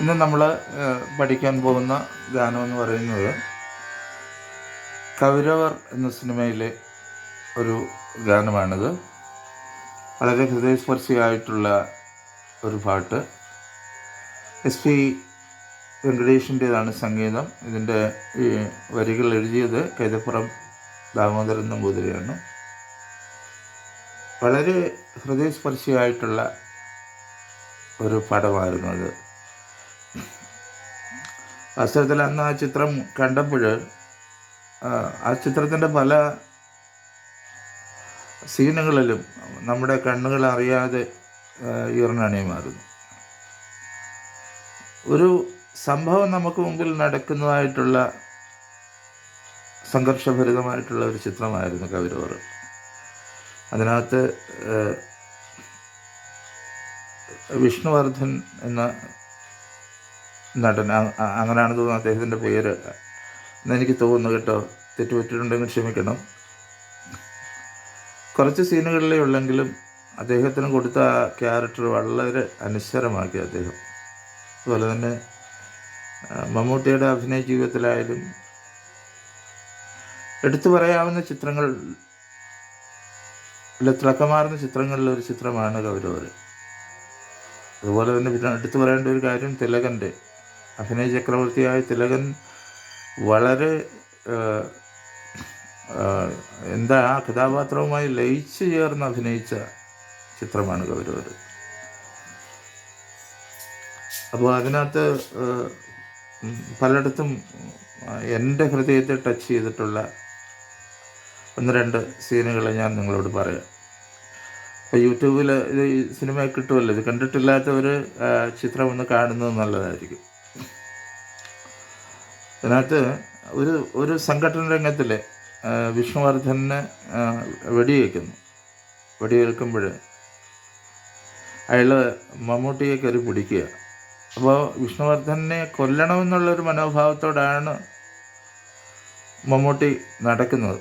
ഇന്ന് നമ്മൾ പഠിക്കാൻ പോകുന്ന ഗാനം എന്ന് പറയുന്നത് കൗരവർ എന്ന സിനിമയിലെ ഒരു ഗാനമാണിത്. വളരെ ഹൃദയസ്പർശിയായിട്ടുള്ള ഒരു പാട്ട്. എസ് പി വെങ്കടേഷിന്റേതാണ് സംഗീതം. ഇതിന്റെ ഈ വരികൾ എഴുതിയത് കൈതപ്പുറം ദാമോദരൻ നമ്പൂതിരിയാണ്. വളരെ ഹൃദയസ്പർശിയായിട്ടുള്ള ഒരു പടമായിരുന്നു അത്. വാസ്തവത്തിൽ അന്ന് ആ ചിത്രം കണ്ടപ്പോൾ ആ ചിത്രത്തിന്റെ പല സീനുകളിലും നമ്മുടെ കണ്ണുകൾ അറിയാതെ ഈർണണിയുമായിരുന്നു ഒരു സംഭവം നമുക്ക് മുമ്പിൽ നടക്കുന്നതായിട്ടുള്ള സംഘർഷഭരിതമായിട്ടുള്ള ഒരു ചിത്രമായിരുന്നു കവിരോർ. അതിനകത്ത് വിഷ്ണുവർദ്ധൻ എന്ന നടൻ. അങ്ങനെയാണ് തോന്നുന്നത് അദ്ദേഹത്തിന്റെ പേര്. എന്നെനിക്ക് തോന്നുന്നു കേട്ടോ തെറ്റുപറ്റിയിട്ടുണ്ടെങ്കിൽ ക്ഷമിക്കണം. കുറച്ച് സീനുകളിലേ ഉള്ളെങ്കിലും അദ്ദേഹത്തിന് കൊടുത്ത ക്യാരക്ടർ വളരെ അനശ്വരമാക്കി അദ്ദേഹം. അതുപോലെ തന്നെ മമ്മൂട്ടിയുടെ അഭിനയ ജീവിതത്തിലായാലും എടുത്തു പറയാവുന്ന ചിത്രങ്ങൾ തിളക്കമാർന്ന ചിത്രങ്ങളിലെ ഒരു ചിത്രമാണ് കൗരവർ അതുപോലെ തന്നെ പിന്നെ എടുത്തു പറയേണ്ട ഒരു കാര്യം തിലകന്റെ. അഭിനയ ചക്രവർത്തിയായ തിലകൻ വളരെ എന്താ ആ കഥാപാത്രവുമായി ലയിച്ചു ചേർന്ന് അഭിനയിച്ച ചിത്രമാണ് കൗരവർ അപ്പോൾ അതിനകത്ത് പലയിടത്തും എന്റെ ഹൃദയത്തെ ടച്ച് ചെയ്തിട്ടുള്ള ഒന്ന് രണ്ട് സീനുകൾ ഞാൻ നിങ്ങളോട് പറയാം. ഇപ്പോൾ യൂട്യൂബിൽ ഇത് സിനിമ കിട്ടുമല്ലോ? ഇത് കണ്ടിട്ടില്ലാത്തവർ ചിത്രം ഒന്ന് കാണുന്നത് നല്ലതായിരിക്കും. ഇതിനകത്ത് ഒരു ഒരു സംഘടന രംഗത്തിൽ വിഷ്ണുവർദ്ധനെ വെടിവെക്കുന്നു. വെടിവെക്കുമ്പോൾ അയാൾ മമ്മൂട്ടിയെ കയറി പിടിക്കുക. അപ്പോൾ വിഷ്ണുവർദ്ധനെ കൊല്ലണമെന്നുള്ളൊരു മനോഭാവത്തോടാണ് മമ്മൂട്ടി നടക്കുന്നത്.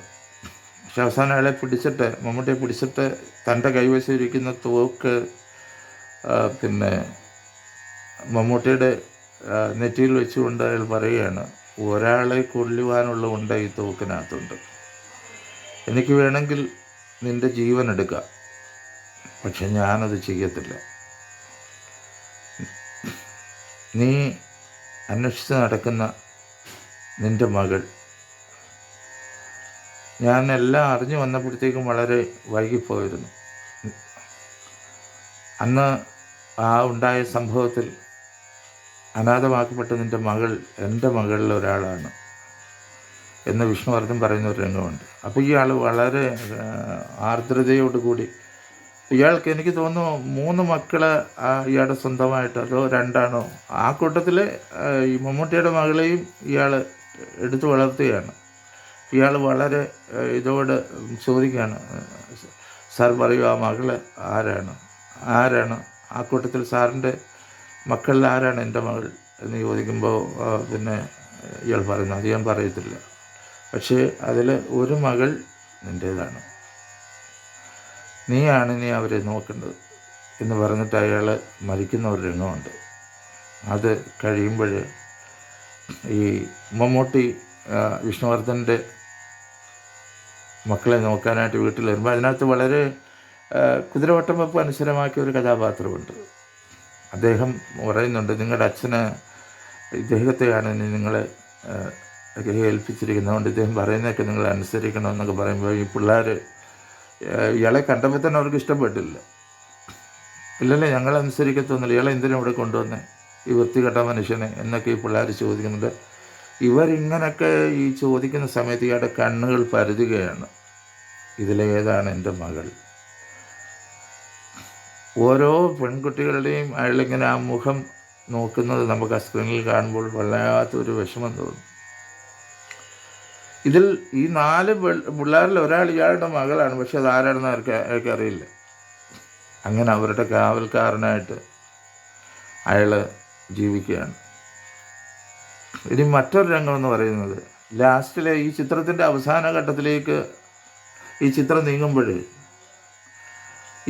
പക്ഷെ അവസാനം അയാളെ പിടിച്ചിട്ട് മമ്മൂട്ടിയെ പിടിച്ചിട്ട് തന്റെ കൈവശം ഇരിക്കുന്ന തോക്ക് പിന്നെ മമ്മൂട്ടിയുടെ നെറ്റിയിൽ വെച്ചുകൊണ്ട് അയാൾ പറയുകയാണ് ഒരാളെ കൊല്ലുവാനുള്ള ഉണ്ട ഈ തോക്കിനകത്തുണ്ട്. എനിക്ക് വേണമെങ്കിൽ നിന്റെ ജീവൻ എടുക്കാം. പക്ഷെ ഞാനത് ചെയ്യത്തില്ല. നീ അന്വേഷിച്ച് നടക്കുന്ന നിന്റെ മകൾ. ഞാൻ എല്ലാം അറിഞ്ഞു വന്നപ്പോഴത്തേക്കും വളരെ വൈകിപ്പോയിരുന്നു. അന്ന് ആ ഉണ്ടായ സംഭവത്തിൽ അനാഥമാക്കപ്പെട്ട നിന്റെ മകൾ എന്റെ മകളിൽ ഒരാളാണ് എന്ന് വിഷ്ണുവർദ്ധൻ പറയുന്ന ഒരു രംഗമുണ്ട്. അപ്പോൾ ഇയാൾ വളരെ ആർദ്രതയോടുകൂടി ഇയാൾക്ക് എനിക്ക് തോന്നുന്നു മൂന്ന് മക്കളെ ഇയാളുടെ സ്വന്തമായിട്ട് അതോ രണ്ടാണോ? ആ കൂട്ടത്തിൽ ഈ മമ്മൂട്ടിയുടെ മകളെയും ഇയാൾ എടുത്തു വളർത്തുകയാണ്. ഇയാൾ വളരെ ഇതോട് ചോദിക്കുകയാണ് സാർ പറയൂ ആ മകൾ ആരാണ്? ആരാണ്? ആ കൂട്ടത്തിൽ സാറിന്റെ മക്കളിൽ ആരാണ് എന്റെ മകൾ എന്ന് ചോദിക്കുമ്പോൾ പിന്നെ ഇയാൾ പറയുന്നു അത് ഞാൻ പറയത്തില്ല. പക്ഷേ അതിൽ ഒരു മകൾ നിന്റേതാണ്. നീയാണ് നീ അവരെ നോക്കേണ്ടത് എന്ന് പറഞ്ഞിട്ട് അയാൾ മരിക്കുന്ന ഒരു രംഗമുണ്ട് അത് കഴിയുമ്പോൾ ഈ മമ്മൂട്ടി വിഷ്ണുവർദ്ധന്റെ മക്കളെ നോക്കാനായിട്ട് വീട്ടിൽ വരുമ്പോൾ അതിനകത്ത് വളരെ കുതിരവട്ടം വെപ്പ് അനുസരമാക്കിയ ഒരു കഥാപാത്രമുണ്ട്. അദ്ദേഹം പറയുന്നുണ്ട് നിങ്ങളുടെ അച്ഛന് ഇദ്ദേഹത്തെയാണ് നിങ്ങളെ ഒക്കെ ഏൽപ്പിച്ചിരിക്കുന്നതുകൊണ്ട് ഇദ്ദേഹം പറയുന്നതൊക്കെ നിങ്ങൾ അനുസരിക്കണം എന്നൊക്കെ പറയുമ്പോൾ ഈ പിള്ളേർ ഇയാളെ കണ്ടപ്പോൾ തന്നെ അവർക്ക് ഇഷ്ടപ്പെട്ടില്ല. ഇല്ലല്ലേ ഞങ്ങൾ അനുസരിക്കത്തൊന്നുമില്ല. ഇയാളെ എന്തിനും ഇവിടെ കൊണ്ടുവന്നേ? ഈ വൃത്തികെട്ട മനുഷ്യനെ എന്നൊക്കെ ഈ പിള്ളേർ ചോദിക്കുന്നുണ്ട്. ഇവരിങ്ങനൊക്കെ ഈ ചോദിക്കുന്ന സമയത്ത് ഇയാളുടെ കണ്ണുകൾ പരതുകയാണ്. ഇതിലേതാണ് എന്റെ മകൾ? ഓരോ പെൺകുട്ടികളുടെയും അയാളിങ്ങനെ ആ മുഖം നോക്കുന്നത് നമുക്ക് ആ സ്ക്രീനിൽ കാണുമ്പോൾ വല്ലാത്തൊരു വിഷമം തോന്നും. ഇതിൽ ഈ നാല് പിള്ളേരിൽ ഒരാൾ ഇയാളുടെ മകളാണ് പക്ഷെ അത് ആരാണെന്ന് അവർക്ക് അറിയില്ല. അങ്ങനെ അവരുടെ കാവൽക്കാരനായിട്ട് അയാൾ ജീവിക്കുകയാണ്. ഇനി മറ്റൊരു രംഗമെന്ന് പറയുന്നത് ലാസ്റ്റിലെ ഈ ചിത്രത്തിന്റെ അവസാന ഘട്ടത്തിലേക്ക് ഈ ചിത്രം നീങ്ങുമ്പോൾ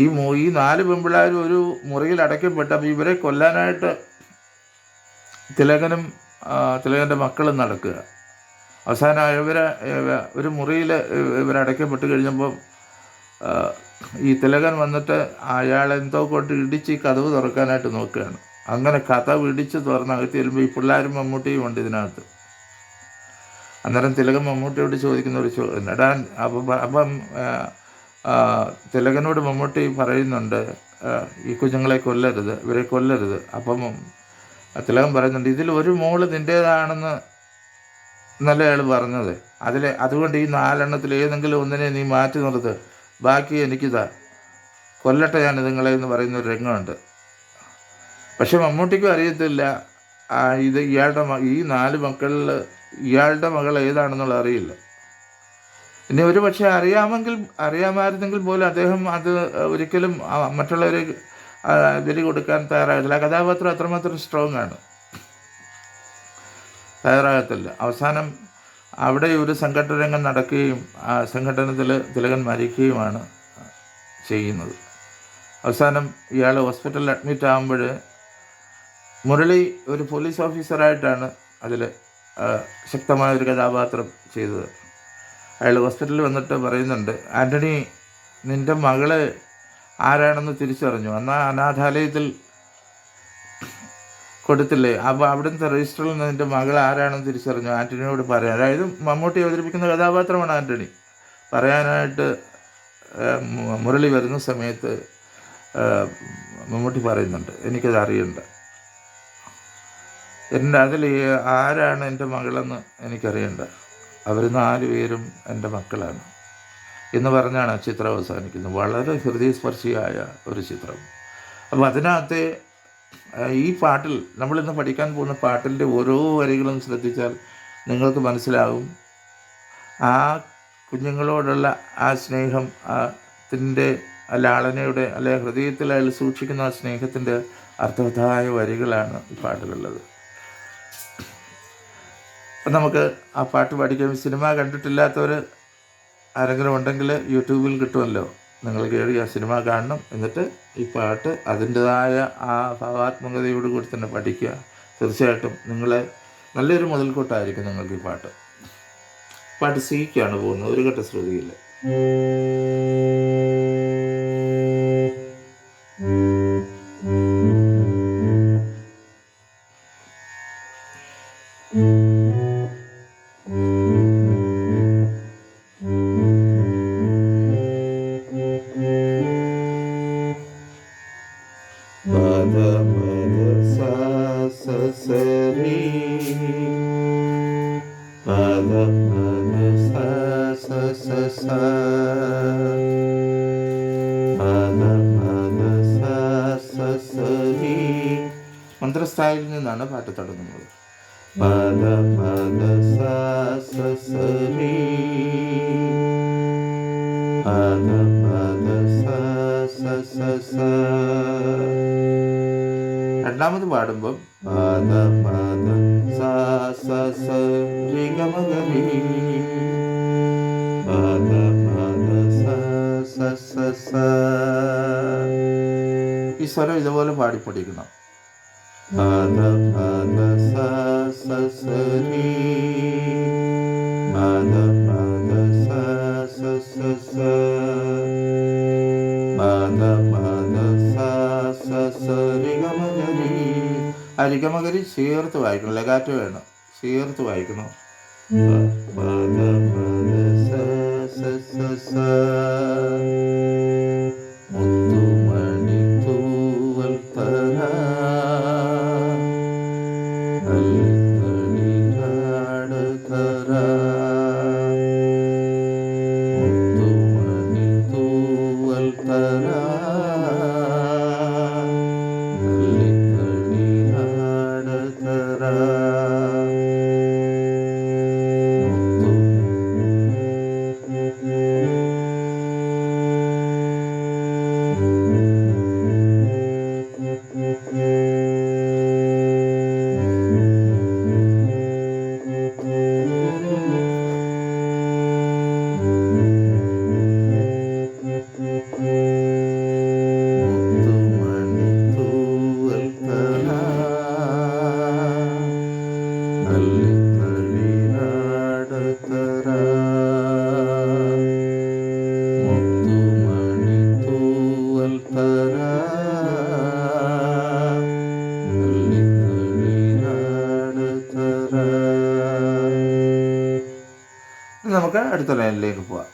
ഈ ഈ നാല് പെമ്പിളാരും ഒരു മുറിയിൽ അടയ്ക്കപ്പെട്ടപ്പോൾ ഇവരെ കൊല്ലാനായിട്ട് തിലകനും തിലകന്റെ മക്കളും നടക്കുക. അവസാനം ഇവരെ ഒരു മുറിയിൽ ഇവരടയ്ക്കപ്പെട്ട് കഴിഞ്ഞപ്പോൾ ഈ തിലകൻ വന്നിട്ട് അയാളെന്തോ കൊണ്ട് ഇടിച്ച് കഥവ് തുറക്കാനായിട്ട് നോക്കുകയാണ്. അങ്ങനെ കഥവ് ഇടിച്ച് തുറന്ന് അകത്ത് ചെല്ലുമ്പോൾ ഈ പിള്ളേരും മമ്മൂട്ടിയും ഉണ്ട് ഇതിനകത്ത്. അന്നേരം തിലകൻ മമ്മൂട്ടിയോട് ചോദിക്കുന്ന ഒരു ചോദ്യം എടാ അപ്പം അപ്പം തിലകനോട് മമ്മൂട്ടി പറയുന്നുണ്ട് ഈ കുഞ്ഞുങ്ങളെ കൊല്ലരുത് ഇവരെ കൊല്ലരുത്. അപ്പം തിലകൻ പറയുന്നുണ്ട് ഇതിൽ ഒരു മോൾ നിന്റേതാണെന്ന് എന്നല്ല അയാൾ പറഞ്ഞത്? അതിലെ അതുകൊണ്ട് ഈ നാലെണ്ണത്തിൽ ഏതെങ്കിലും ഒന്നിനെ നീ മാറ്റി നിർത്ത്. ബാക്കി എനിക്കിതാ കൊല്ലട്ടെ ഞാൻ നിങ്ങളെ എന്ന് പറയുന്ന ഒരു രംഗമുണ്ട്. പക്ഷെ മമ്മൂട്ടിക്കും അറിയത്തില്ല ഇത് ഇയാളുടെ ഈ നാല് മക്കളിൽ ഇയാളുടെ മകൾ ഏതാണെന്നുള്ള അറിയില്ല. ഇനി ഒരു പക്ഷേ അറിയാമെങ്കിൽ അറിയാമായിരുന്നെങ്കിൽ പോലും അദ്ദേഹം അത് ഒരിക്കലും മറ്റുള്ളവരെ ബലി കൊടുക്കാൻ തയ്യാറാകത്തില്ല. കഥാപാത്രം അത്രമാത്രം സ്ട്രോങ് ആണ്. തയ്യാറാകത്തില്ല. അവസാനം അവിടെ ഒരു സംഘടന രംഗം നടക്കുകയും ആ സംഘടനത്തിൽ തിലകൻ മരിക്കുകയുമാണ് ചെയ്യുന്നത്. അവസാനം ഇയാൾ ഹോസ്പിറ്റലിൽ അഡ്മിറ്റ് ആകുമ്പോൾ മുരളി ഒരു പോലീസ് ഓഫീസറായിട്ടാണ് അതിൽ ശക്തമായ ഒരു കഥാപാത്രം ചെയ്തത്. അയാൾ ഹോസ്പിറ്റലിൽ വന്നിട്ട് പറയുന്നുണ്ട് ആന്റണി നിന്റെ മകൾ ആരാണെന്ന് തിരിച്ചറിഞ്ഞു. എന്നാൽ അനാഥാലയത്തിൽ കൊടുത്തില്ലേ? അപ്പോൾ അവിടുത്തെ രജിസ്റ്ററിൽ നിന്ന് നിന്റെ മകൾ ആരാണെന്ന് തിരിച്ചറിഞ്ഞു. ആന്റണിയോട് പറയാൻ അതായത് മമ്മൂട്ടി അവതരിപ്പിക്കുന്ന കഥാപാത്രമാണ് ആന്റണി പറയാനായിട്ട് മുരളി വരുന്ന സമയത്ത് മമ്മൂട്ടി പറയുന്നുണ്ട് എനിക്കത് അറിയണ്ട. എന്റെ അതിൽ ആരാണ് എന്റെ മകളെന്ന് എനിക്കറിയണ്ട. അവർ നാലുപേരും എന്റെ മക്കളാണ്. എന്ന് പറഞ്ഞാണ് ആ ചിത്രം അവസാനിക്കുന്നത്. വളരെ ഹൃദയസ്പർശിയായ ഒരു ചിത്രം. അപ്പോൾ അതിനകത്തെ ഈ പാട്ടിൽ നമ്മളിന്ന് പഠിക്കാൻ പോകുന്ന പാട്ടിന്റെ ഓരോ വരികളും ശ്രദ്ധിച്ചാൽ നിങ്ങൾക്ക് മനസ്സിലാകും. ആ കുഞ്ഞുങ്ങളോടുള്ള ആ സ്നേഹം ആ തിന്റെ ആ ലാളനയുടെ അല്ലെ ഹൃദയത്തിൽ സൂക്ഷിക്കുന്ന ആ സ്നേഹത്തിന്റെ അർത്ഥവത്തായ വരികളാണ് ഈ പാട്ടിലുള്ളത് അപ്പം നമുക്ക് ആ പാട്ട് പഠിക്കാം സിനിമ കണ്ടിട്ടില്ലാത്തവർ ആരെങ്കിലും ഉണ്ടെങ്കിൽ യൂട്യൂബിൽ കിട്ടുമല്ലോ. നിങ്ങൾ കയറി ആ സിനിമ കാണണം. എന്നിട്ട് ഈ പാട്ട് അതിന്റെതായ ആ ഭാവാത്മകതയോട് കൂടി തന്നെ പഠിക്കുക. തീർച്ചയായിട്ടും നിങ്ങളെ നല്ലൊരു മുതൽക്കൂട്ടായിരിക്കും നിങ്ങൾക്ക് ഈ പാട്ട്. പാട്ട് സിക്കാണ് പോകുന്നത്. ഒരു ഘട്ട ശ്രുതിയില്ല മന്ത്രസ്ഥായിൽ നിന്നാണ് പാട്ട് തുടങ്ങുന്നത്. പദ പദ പദ പദ രണ്ടാമത് പാടുമ്പം പദ പദ പദ പദ ഈ സ്വരം ഇതുപോലെ പാടിപ്പടിക്കണം പദ പദ സ സ സ രി പദ പദ സ സ സ സ പദ പദ സ സ സ രി ഗ മ ഗ രി ആ രി ഗ മ ഗ രി ചേർത്ത് വായിക്കണം ലഗാറ്റ് വേണം ചേർത്ത് വായിക്കണം മന മന സ സ സ അടുത്ത ലൈനിലേക്ക് പോവാം.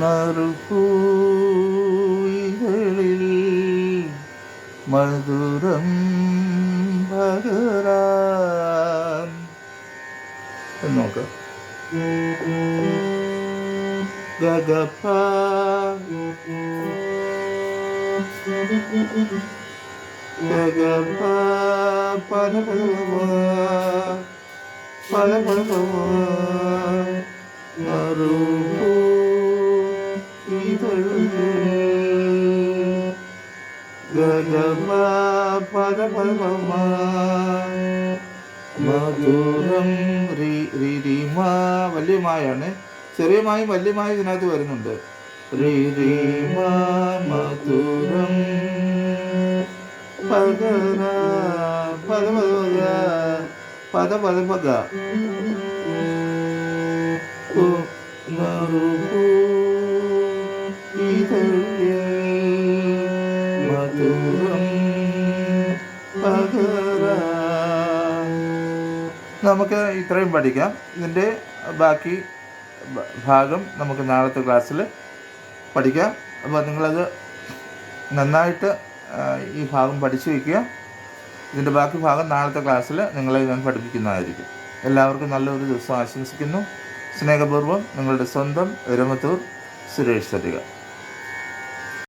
നറുപൂയികളിൽ മധുരം നോക്കാം. ഗഗപ്പ. ചെറിയമായും വല്യമായും റി രി രി മാ വലിയ മായാണ് ചെറിയ മായും ഇതിനകത്ത് വരുന്നുണ്ട്. മധുരം പദ പദ പദ പദ പദ നമുക്ക് ഇത്രയും പഠിക്കാം. ഇതിന്റെ ബാക്കി ഭാഗം നമുക്ക് നാളത്തെ ക്ലാസ്സിൽ പഠിക്കാം. അപ്പോൾ നിങ്ങളത് നന്നായിട്ട് ഈ ഭാഗം പഠിച്ചു വയ്ക്കുക. ഇതിന്റെ ബാക്കി ഭാഗം നാളത്തെ ക്ലാസ്സിൽ നിങ്ങളെ ഞാൻ പഠിപ്പിക്കുന്നതായിരിക്കും. എല്ലാവർക്കും നല്ലൊരു ദിവസം ആശംസിക്കുന്നു. സ്നേഹപൂർവം നിങ്ങളുടെ സ്വന്തം എരമത്തൂർ സുരേഷ് തരിക.